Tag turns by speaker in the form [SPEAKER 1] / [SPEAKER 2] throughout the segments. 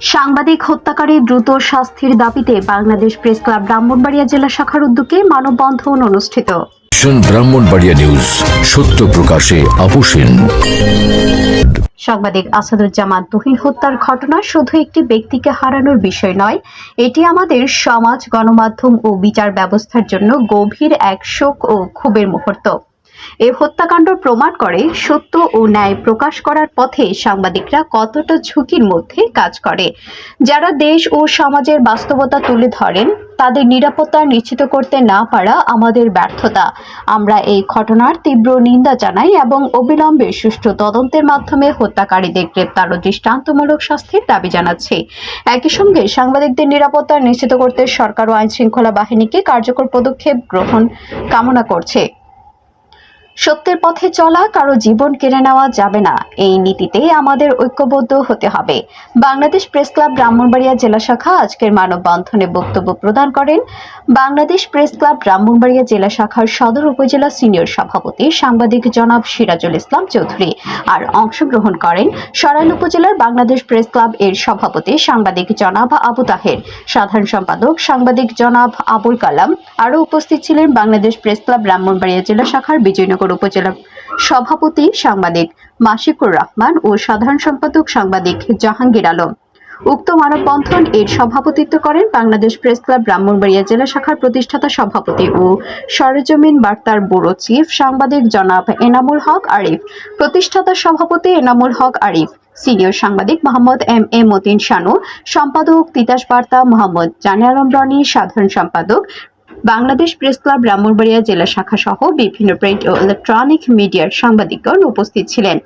[SPEAKER 1] সাংবাদিক হত্যাকারী দ্রুত শাস্তির দাবিতে বাংলাদেশ প্রেস ক্লাব ব্রাহ্মণবাড়িয়া জেলা শাখার উদ্যোগে মানববন্ধন অনুষ্ঠিত।
[SPEAKER 2] ব্রাহ্মণবাড়িয়া নিউজ সত্য প্রকাশে আপোষহীন
[SPEAKER 1] সাংবাদিক আসাদুজ্জামান তুহিন হত্যার ঘটনা শুধু একটি ব্যক্তিকে হারানোর বিষয় নয় এটি আমাদের সমাজ গণমাধ্যম ও বিচার ব্যবস্থার জন্য গভীর এক শোক ও ক্ষোভের মুহূর্ত। এই হত্যাকাণ্ড প্রমাণ করে সত্য ও ন্যায় প্রকাশ করার পথে সাংবাদিকরা কতটা ঝুঁকির মধ্যে কাজ করে। যারা দেশ ও সমাজের বাস্তবতা তুলে ধরেন, তাদের নিরাপত্তা নিশ্চিত করতে না পারা আমাদের ব্যর্থতা। আমরা এই ঘটনার তীব্র নিন্দা জানাই এবং অবিলম্বে সুষ্ঠু তদন্তের মাধ্যমে হত্যাকারীদের গ্রেপ্তার ও দৃষ্টান্তমূলক শাস্তির দাবি জানাচ্ছি। একই সঙ্গে সাংবাদিকদের নিরাপত্তা নিশ্চিত করতে সরকার ও আইন শৃঙ্খলা বাহিনীকে কার্যকর পদক্ষেপ গ্রহণ কামনা করছে। সত্যের পথে চলা কারও জীবন কেড়ে নেওয়া যাবে না। এই নীতিতে আমাদের ঐক্যবদ্ধ হতে হবে। বাংলাদেশ প্রেস ক্লাব ব্রাহ্মণবাড়িয়া জেলা শাখা আজকের মানববন্ধনে বক্তব্য প্রদান করেন বাংলাদেশ প্রেস ক্লাব ব্রাহ্মণবাড়িয়া জেলা শাখার সদর উপজেলা সিনিয়র সভাপতি সাংবাদিক জনাব সিরাজুল ইসলাম চৌধুরী আর অংশগ্রহণ করেন সরাইল উপজেলার বাংলাদেশ প্রেস ক্লাব এর সভাপতি সাংবাদিক জনাব আবু তাহের, সাধারণ সম্পাদক সাংবাদিক জনাব আবুল কালাম, আরও উপস্থিত ছিলেন বাংলাদেশ প্রেস ক্লাব ব্রাহ্মণবাড়িয়া জেলা শাখার বিজয়নগর উপজেলা সভাপতি, সাংবাদিক মাসিকুর রহমান ও সাধারণ সম্পাদক সাংবাদিক জাহাঙ্গীর আলম। উক্ত মানববন্ধন এর সভাপতিত্ব করেন বাংলাদেশ প্রেস ক্লাব ব্রাহ্মণবাড়িয়া জেলা শাখার প্রতিষ্ঠাতা সভাপতি ও সরেজমিন বার্তার ব্যুরো চিফ সাংবাদিক জনাব এনামুল হক আরিফ, প্রতিষ্ঠাতা সভাপতি এনামুল হক আরিফ, সিনিয়র সাংবাদিক মোহাম্মদ এম এ মতিন শানু, সম্পাদক তিতাস বার্তা, মোহাম্মদ জানে আলম রনি সাধারণ সম্পাদক বাংলাদেশ প্রেস ক্লাব ব্রাহ্মণবাড়িয়া জেলা শাখা সহ বিভিন্ন প্রিন্ট ও ইলেকট্রনিক মিডিয়ার সাংবাদিকগণ উপস্থিত ছিলেন।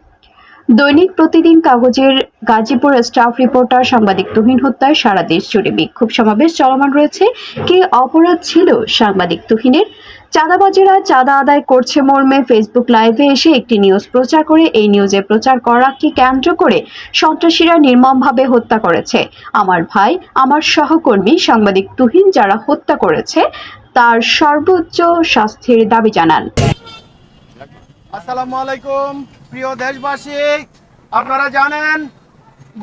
[SPEAKER 1] দৈনিক প্রতিদিন কাগজের গাজীপুর স্টাফ রিপোর্টার সাংবাদিক তুহিন হত্যায় সারা দেশ জুড়ে বিক্ষোভ সমাবেশ চলমান রয়েছে। কে অপরাধ ছিল? সাংবাদিক তুহিনের। চাঁদাবাজেরা চাঁদা আদায় করছে মর্মে। ফেসবুক লাইভে এসে একটি নিউজ প্রচার করে। এই নিউজে প্রচার করাকে কেন্দ্র করে সন্ত্রাসীরা নির্মমভাবে হত্যা করেছে। আমার ভাই, আমার সহকর্মী সাংবাদিক তুহিন যারা হত্যা করেছে তার সর্বোচ্চ শাস্তির দাবি জানান।
[SPEAKER 3] আসসালামু আলাইকুম, প্রিয় দেশবাসী। আপনারা জানেন,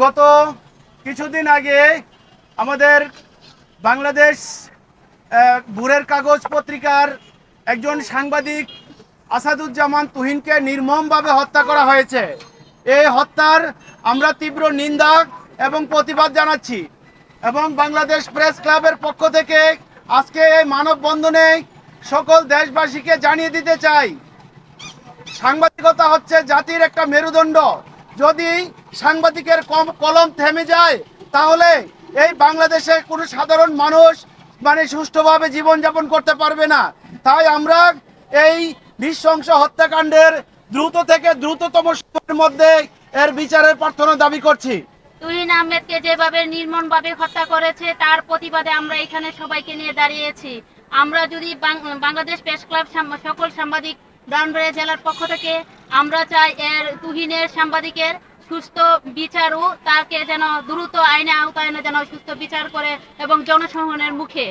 [SPEAKER 3] গত কিছুদিন আগে আমাদের বাংলাদেশ ভোরের কাগজ পত্রিকার একজন সাংবাদিক আসাদুজ্জামান তুহিনকে নির্মমভাবে হত্যা করা হয়েছে। এই হত্যার আমরা তীব্র নিন্দা এবং প্রতিবাদ জানাচ্ছি এবং বাংলাদেশ প্রেস ক্লাবের পক্ষ থেকে আজকে এই মানববন্ধনে সকল দেশবাসীকে জানিয়ে দিতে চাই, সাংবাদিকতা হচ্ছে জাতির একটা মেরুদণ্ড। যদি সাংবাদিকের কম কলম থেমে যায়, তাহলে এই বাংলাদেশে কোনো সাধারণ মানুষ মানে সুষ্ঠুভাবে জীবনযাপন করতে পারবে না। তাই আমরা এই নৃশংস হত্যাকাণ্ডের দ্রুত থেকে দ্রুততম সময়ের মধ্যে এর বিচারের প্রার্থনা দাবি করছি।
[SPEAKER 4] তুহিন আহমেদকে যেভাবে নির্মমভাবে হত্যা করেছে, তার প্রতিবাদে আমরা এখানে সবাইকে নিয়ে দাঁড়িয়েছি। আমরা যদি বাংলাদেশ প্রেস ক্লাব সকল সাংবাদিক ব্রাহ্মণবাড়িয়া জেলার পক্ষ থেকে, আমরা চাই এর তুহিনের সাংবাদিকের সুস্থ বিচার ও তাকে যেন দ্রুত আইনে আওতায় এনে যেন সুস্থ বিচার করে এবং জনসংহনের মুখে।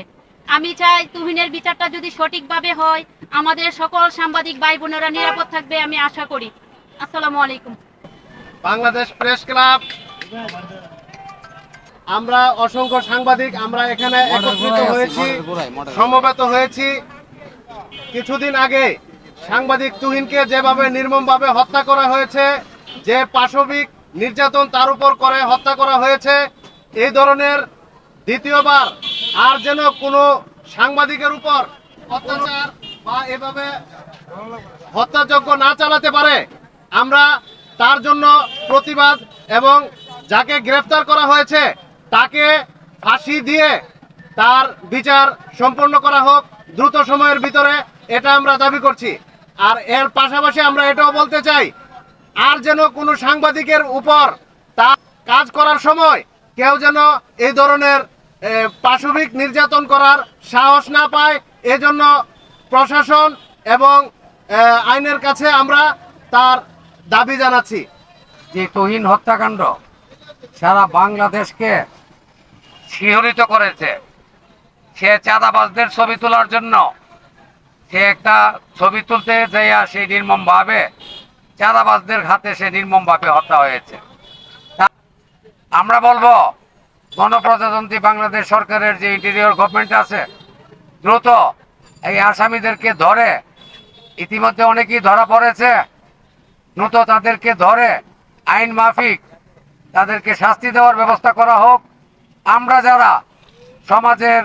[SPEAKER 4] আমি চাই তুহিনের বিচারটা যদি সঠিকভাবে হয়, আমাদের সকল সাংবাদিক ভাই বোনেরা নিরাপদ থাকবে আমি আশা করি। আসসালামু আলাইকুম।
[SPEAKER 3] বাংলাদেশ প্রেস ক্লাব আমরা অসংখ্য সাংবাদিক আমরা এখানে একত্রিত হয়েছি সমবেত হয়েছি। কিছুদিন আগে সাংবাদিক তুহিনকে যেভাবে নির্মমভাবে হত্যা করা হয়েছে যে পাশবিক নির্যাতন তার উপর করে হত্যা করা হয়েছে এই ধরনের দ্বিতীয়বার আর যেন কোনো সাংবাদিকের উপর অত্যাচার বা এভাবে হত্যাযজ্ঞ না চালাতে পারে আমরা তার জন্য প্রতিবাদ এবং যাকে গ্রেফতার করা হয়েছে, তাকে ফাঁসি দিয়ে তার বিচার সম্পন্ন করা হোক দ্রুত সময়ের ভিতরে, এটা আমরা দাবি করছি। আর এর পাশাপাশি আমরা এটাও বলতে চাই, আর যেন কোনো সাংবাদিকের উপর তার কাজ করার সময় কেউ যেন এই ধরনের পাশবিক নির্যাতন করার সাহস না পায়, এজন্য প্রশাসন এবং আইনের কাছে আমরা তার দাবি জানাচ্ছি।
[SPEAKER 5] যে তুহিন হত্যাকাণ্ড সারা বাংলাদেশকে শিহরিত করেছে। সে চাঁদাবাজদের ছবি তোলার জন্য। সে একটা ছবি তুলতে যাইয়া সে নির্মমভাবে চাঁদাবাজদের হাতে সে নির্মমভাবে হত্যা হয়েছে। আমরা বলব, গণপ্রজাতন্ত্রী বাংলাদেশ সরকারের যে ইন্টেরিয়র গভর্নমেন্ট আছে, দ্রুত এই আসামিদেরকে ধরে। ইতিমধ্যে অনেকেই ধরা পড়েছে। দ্রুত তাদেরকে ধরে। আইন মাফিক তাদেরকে শাস্তি দেওয়ার ব্যবস্থা করা হোক। আমরা যারা সমাজের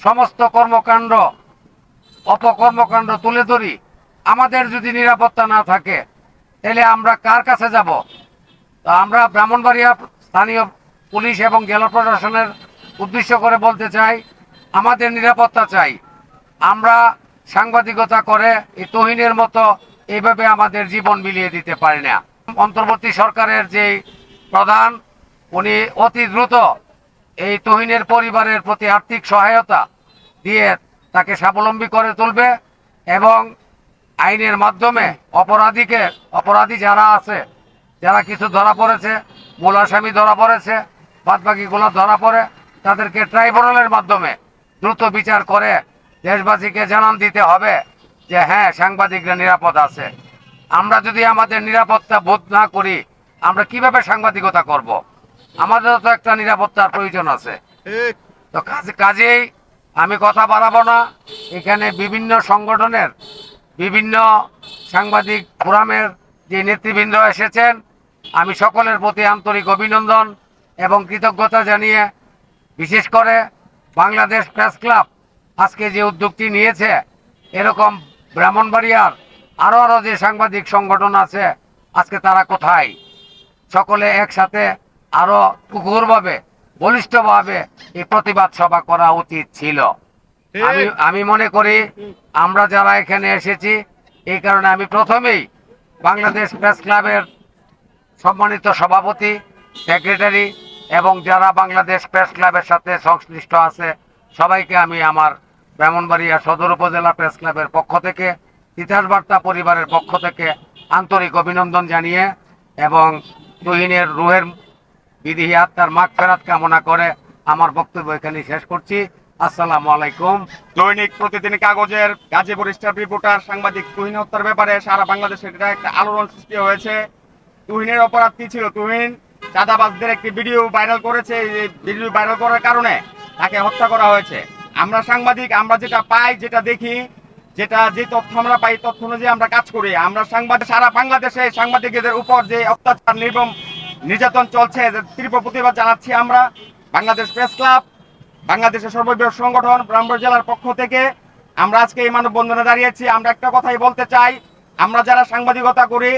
[SPEAKER 5] সমস্ত কর্মকাণ্ড, অপকর্মকাণ্ড তুলে ধরি, আমাদের যদি নিরাপত্তা না থাকে, তাহলে আমরা কার কাছে যাব? তো আমরা ব্রাহ্মণবাড়িয়া স্থানীয় পুলিশ এবং জেলা প্রশাসনের উদ্দেশ্য করে বলতে চাই, আমাদের নিরাপত্তা চাই। আমরা সাংবাদিকতা করে এই তহিনের মতো এইভাবে আমাদের জীবন বিলিয়ে দিতে পারি না। অন্তর্বর্তী সরকারের যে প্রধান, উনি অতি দ্রুত এই তহিনের পরিবারের প্রতি আর্থিক সহায়তা দিয়ে তাকে স্বাবলম্বী করে তুলবে এবং আইনের মাধ্যমে অপরাধীকে, অপরাধী যারা আছে, যারা কিছু ধরা পড়েছে মূল আসামি ধরা পড়েছে বাদ বাকিগুলো ধরা পড়ে, তাদেরকে ট্রাইব্যুনালের মাধ্যমে দ্রুত বিচার করে দেশবাসীকে জানান দিতে হবে যে হ্যাঁ সাংবাদিকরা নিরাপদ আছে। আমরা যদি আমাদের নিরাপত্তা বোধ না করি আমরা কীভাবে সাংবাদিকতা করব। আমাদেরও তো একটা নিরাপত্তার প্রয়োজন আছে। তো কাজে কাজেই আমি কথা বাড়াবো না। এখানে বিভিন্ন সংগঠনের বিভিন্ন সাংবাদিক ফোরামের যে নেতৃবৃন্দ এসেছেন আমি সকলের প্রতি আন্তরিক অভিনন্দন এবং কৃতজ্ঞতা জানিয়ে বিশেষ করে বাংলাদেশ প্রেস ক্লাব আজকে যে উদ্যোগটি নিয়েছে এরকম ব্রাহ্মণবাড়িয়ার আরও আরও যে সাংবাদিক সংগঠন আছে আজকে তারা কোথায়? সকলে একসাথে আরও কুকুরভাবে বলিষ্ঠভাবে এই প্রতিবাদ সভা করা উচিত ছিল। আমি আমি মনে করি আমরা যারা এখানে এসেছি এই কারণে আমি প্রথমেই বাংলাদেশ প্রেস ক্লাবের সম্মানিত সভাপতি সেক্রেটারি এবং যারা বাংলাদেশ প্রেস ক্লাবের সাথে সংশ্লিষ্ট আছে সবাইকে আমি আমার ব্রাহ্মণবাড়িয়া সদর উপজেলা প্রেস ক্লাবের পক্ষ থেকে ইতিহাস বার্তা পরিবারের পক্ষ থেকে আন্তরিক অভিনন্দন জানিয়ে এবং তুহিনের রুহের বিধিহি আত্মার মাগ ফেরাত কামনা করে আমার বক্তব্য এখানে শেষ করছি। আসসালামু আলাইকুম।
[SPEAKER 6] দৈনিক প্রতিদিন কাগজের গাজীপুর স্টাফ রিপোর্টার সাংবাদিক তুহিন হত্যার ব্যাপারে সারা বাংলাদেশে এটা একটা আলোড়ন সৃষ্টি হয়েছে। তুহিনের অপরাধ কি ছিল? তুহিন চাঁদাবাজদের একটি ভিডিও ভাইরাল করেছে, এই ভিডিও ভাইরাল করার কারণে তাকে হত্যা করা হয়েছে। আমরা সাংবাদিক, আমরা যেটা পাই, যেটা দেখি যেটা যে তথ্য আমরা পাই, তথ্য অনুযায়ী আমরা কাজ করি। আমরা সাংবাদিক সারা বাংলাদেশে সাংবাদিকদের উপর যে অত্যাচার, নির্মম নির্যাতন চলছে তীব্র প্রতিবাদ জানাচ্ছি আমরা। বাংলাদেশ প্রেস ক্লাব, বাংলাদেশের সর্ববৃহৎ সংগঠন ব্রাহ্মণ জেলার পক্ষ থেকে আমরা আজকে এই মানববন্ধনে দাঁড়িয়েছি। আমরা একটা কথাই বলতে চাই, আমরা যারা সাংবাদিকতা করি,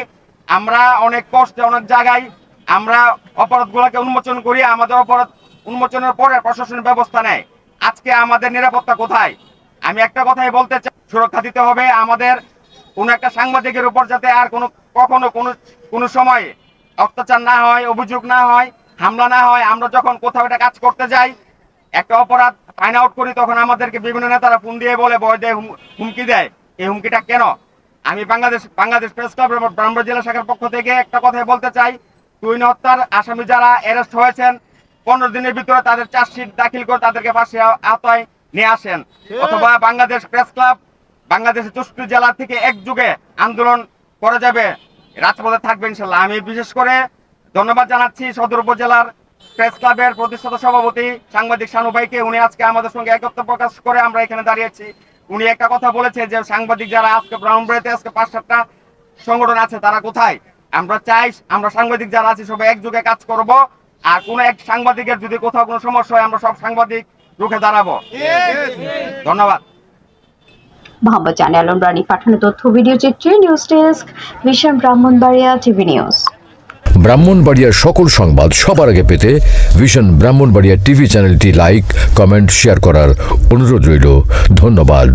[SPEAKER 6] আমরা অনেক কষ্টে, অনেক জায়গায় আমরা অপরাধগুলোকে উন্মোচন করি, আমাদের অপরাধ উন্মোচনের পরে প্রশাসন ব্যবস্থা নেয়। আজকে আমাদের নিরাপত্তা কোথায়? আমি একটা কথাই বলতে চাই সুরক্ষা দিতে হবে। আমাদের কোন একটা সাংবাদিকের উপর যাতে আর কোনো কখনো কোনো কোনো সময় অত্যাচার না হয় অভিযোগ না হয় হামলা না হয় আমরা যখন কোথাও একটা কাজ করতে যাই একটা অপরাধ ফাইন আউট করি তখন আমাদেরকে বিভিন্ন নেতারা ফোন দিয়ে বলে ভয় দেয় হুমকি দেয়। এই হুমকিটা কেন? আমি বাংলাদেশ বাংলাদেশ প্রেস ক্লাব এবং ব্রাহ্মণ জেলা শাখার পক্ষ থেকে একটা কথাই বলতে চাই। তুইন হত্যার আসামি যারা অ্যারেস্ট হয়েছেন পনেরো দিনের ভিতরে তাদের চার্জশিট দাখিল করে তাদেরকে পাশে আওতায় নিয়ে আসেন। অথবা বাংলাদেশ প্রেস ক্লাব বাংলাদেশের চৌষট্টি জেলা থেকে এক যুগে আন্দোলন করা যাবে। রাজপথে থাকবে ইনশাল্লাহ। আমি বিশেষ করে ধন্যবাদ জানাচ্ছি সদর উপজেলার প্রেস ক্লাবের প্রতিষ্ঠাতা সভাপতি সাংবাদিক শানু ভাইকে। উনি আজকে আমাদের সঙ্গে একত্র প্রকাশ করে আমরা এখানে দাঁড়িয়েছি উনি একটা কথা বলেছে যে সাংবাদিক যারা আজকে ব্রাহ্মণবাড়িতে আজকে পাঁচ সাতটা সংগঠন আছে তারা কোথায়? আমরা চাই আমরা সাংবাদিক যারা আছি সবাই একযোগে কাজ করব। আর কোন এক সাংবাদিকের যদি কোথাও কোনো সমস্যা হয় আমরা সব সাংবাদিক রুখে দাঁড়াবো। ধন্যবাদ।
[SPEAKER 1] মোহাম্মদ জানে আলম রানী পাঠানো তথ্য, ভিডিও চিত্রে নিউজ ডেস্ক ভীষণ ব্রাহ্মণবাড়িয়া টিভি নিউজ।
[SPEAKER 2] ব্রাহ্মণবাড়িয়ার সকল সংবাদ সবার আগে পেতে ভিশন ব্রাহ্মণবাড়িয়া টিভি চ্যানেলটি লাইক, কমেন্ট, শেয়ার করার অনুরোধ রইল। ধন্যবাদ।